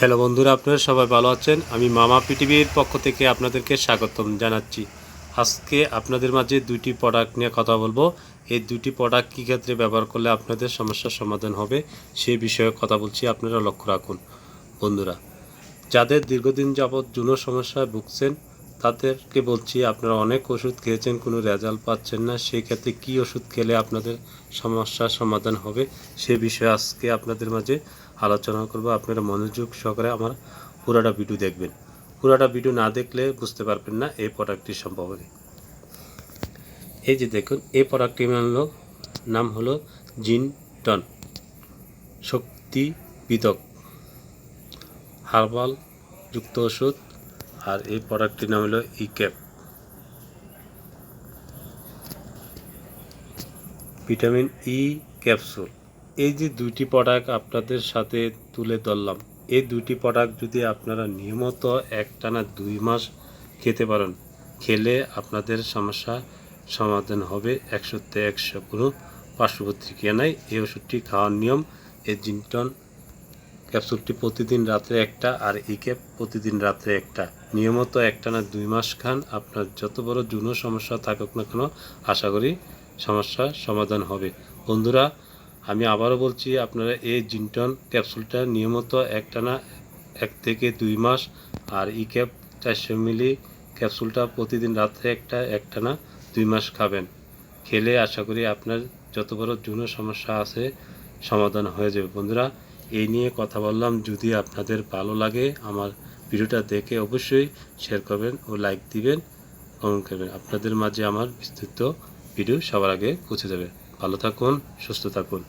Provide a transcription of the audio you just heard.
Hello বন্ধুরা, আপনারা সবাই ভালো আছেন? আমি মামা পৃথিবীর পক্ষ থেকে আপনাদেরকে স্বাগতম জানাচ্ছি। আজকে আপনাদের মাঝে দুইটি প্রোডাক্ট নিয়ে কথা বলব। এই দুটি প্রোডাক্ট কী ক্ষেত্রে ব্যবহার করলে আপনাদের সমস্যার সমাধান হবে, সে বিষয়ে কথা বলছি, আপনারা লক্ষ্য রাখুন। বন্ধুরা, যাদের দীর্ঘদিন যাবৎ যৌন সমস্যায় ভুগছেন তাদেরকে বলছি, আপনারা অনেক ওষুধ খেয়েছেন, কোনো রেজাল্ট পাচ্ছেন না সেই ক্ষেত্রে কী ওষুধ খেলে আপনাদের সমস্যার সমাধান হবে সে বিষয়ে আজকে আপনাদের মাঝে আলোচনা করব। আপনারা মনোযোগ সহকারে আমার পুরাটা ভিডিও দেখবেন। পুরাটা ভিডিও না দেখলে বুঝতে পারবেন না এই প্রোডাক্টটি সম্পর্কে। এই যে দেখুন, এই প্রোডাক্টটির হলো, নাম হলো জিনটন শক্তি বিদক, হার্বাল যুক্ত ওষুধ। আর এই প্রোডাক্টটির নাম হলো ইক্যাপ ভিটামিন ই ক্যাপসুল এই যে দুইটি প্রোডাক্ট আপনাদের সাথে তুলে ধরলাম, এই দুইটি প্রোডাক্ট যদি আপনারা নিয়মিত একটানা দুই মাস খেতে পারেন, খেলে আপনাদের সমস্যা সমাধান হবে। একশোতে একশো কোনো পার্শ্ববর্তী নাই। এই ওষুধটি খাওয়ার নিয়ম, এই জিনটন ক্যাপসুলটি প্রতিদিন রাত্রে একটা আর ই ক্যাপ প্রতিদিন রাত্রে একটা। নিয়মিত একটা না দুই মাস খান। আপনার যত বড় যৌন সমস্যা থাকুক না কেন, আশা করি সমস্যার সমাধান হবে। বন্ধুরা, আমি আবারও বলছি, আপনারা এই জিনটন ক্যাপসুলটা নিয়মিত একটানা এক থেকে দুই মাস আর ই ক্যাপ চারশো মিলি ক্যাপসুলটা প্রতিদিন রাত্রে একটা একটানা দুই মাস খাবেন। খেলে আশা করি আপনার যত বড় যৌন সমস্যা আছে, সমাধান হয়ে যাবে। বন্ধুরা, এই নিয়ে কথা বললাম। যদি আপনাদের ভালো লাগে, আমার ভিডিওটা দেখে অবশ্যই শেয়ার করবেন ও লাইক দিবেন কমেন্ট করবেন। আপনাদের মাঝে আমার বিস্তৃত ভিডিও সবার আগে পৌঁছে যাবে। ভালো থাকুন, সুস্থ থাকুন।